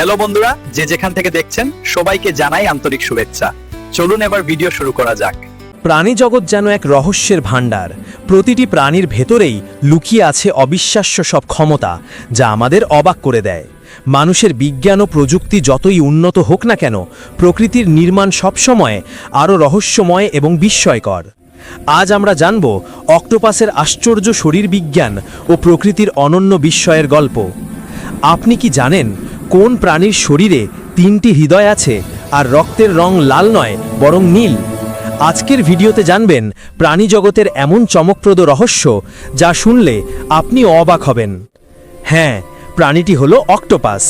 Hello বন্ধুরা, যে যেখান থেকে দেখছেন, সবাইকে জানাই আন্তরিক শুভেচ্ছা। চলুন এবার ভিডিও শুরু করা যাক। প্রাণী জগৎ যেন এক রহস্যের ভাণ্ডার। প্রতিটি প্রাণীর ভেতরেই লুকিয়ে আছে অবিশ্বাস্য সব ক্ষমতা, যা আমাদের অবাক করে দেয়। মানুষের বিজ্ঞান ও প্রযুক্তি যতই উন্নত হোক না কেন, প্রকৃতির নির্মাণ সবসময় আরও রহস্যময় এবং বিস্ময়কর। আজ আমরা জানব অক্টোপাসের আশ্চর্য শরীর বিজ্ঞান ও প্রকৃতির অনন্য বিস্ময়ের গল্প। আপনি কি জানেন কোন প্রাণীর শরীরে তিনটি হৃদয় আছে আর রক্তের রং লাল নয়, বরং নীল? আজকের ভিডিওতে জানবেন প্রাণী জগতের এমন চমকপ্রদ রহস্য যা শুনলে আপনি অবাক হবেন। হ্যাঁ প্রাণীটি হলো অক্টোপাস।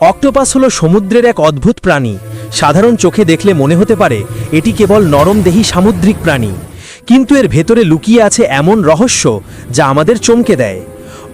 অক্টোপাস হলো সমুদ্রের এক অদ্ভুত প্রাণী। সাধারণ চোখে দেখলে মনে হতে পারে এটি কেবল নরমদেহী সামুদ্রিক প্রাণী। কিন্তু এর ভেতরে লুকিয়ে আছে এমন রহস্য যা আমাদের চমকে দেয়।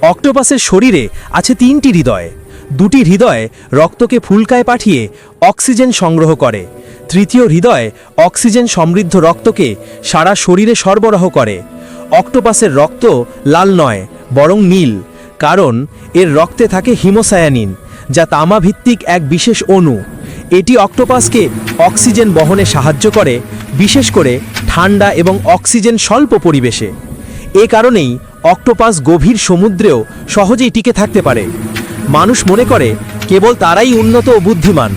অক্টোপাসের শরীরে আছে তিনটি হৃদয়। দুটি হৃদয় রক্তকে ফুলকায় পাঠিয়ে অক্সিজেন সংগ্রহ করে। তৃতীয় হৃদয় অক্সিজেন সমৃদ্ধ রক্তকে সারা শরীরে সরবরাহ করে। অক্টোপাসের রক্ত লাল নয়, বরং নীল, কারণ এর রক্তে থাকে হিমোসায়ানিন, যা তামাভিত্তিক এক বিশেষ অণু। এটি অক্টোপাসকে অক্সিজেন বহনে সাহায্য করে, বিশেষ করে ঠান্ডা এবং অক্সিজেন স্বল্প পরিবেশে। এ কারণেই অক্টোপাস গভীর সমুদ্রেও সহজেই টিকে থাকতে পারে। মানুষ মনে করে, কেবল তারাই উন্নত ও বুদ্ধিমান।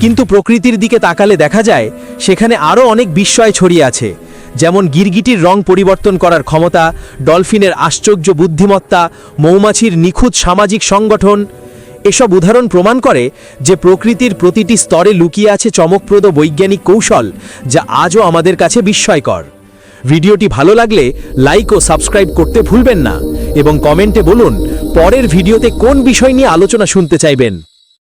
কিন্তু প্রকৃতির দিকে তাকালে দেখা যায়, সেখানে আরও অনেক বিস্ময় ছড়িয়ে আছে। যেমন গিরগিটির রং পরিবর্তন করার ক্ষমতা, ডলফিনের আশ্চর্য বুদ্ধিমত্তা, মৌমাছির নিখুঁত সামাজিক সংগঠন। এসব উদাহরণ প্রমাণ করে যে প্রকৃতির প্রতিটি স্তরে লুকিয়ে আছে চমকপ্রদ বৈজ্ঞানিক কৌশল, যা আজও আমাদের কাছে বিস্ময়কর। ভিডিওটি ভালো লাগলে লাইক ও সাবস্ক্রাইব করতে ভুলবেন না, এবং কমেন্টে বলুন পরের ভিডিওতে কোন বিষয় নিয়ে আলোচনা শুনতে চাইবেন?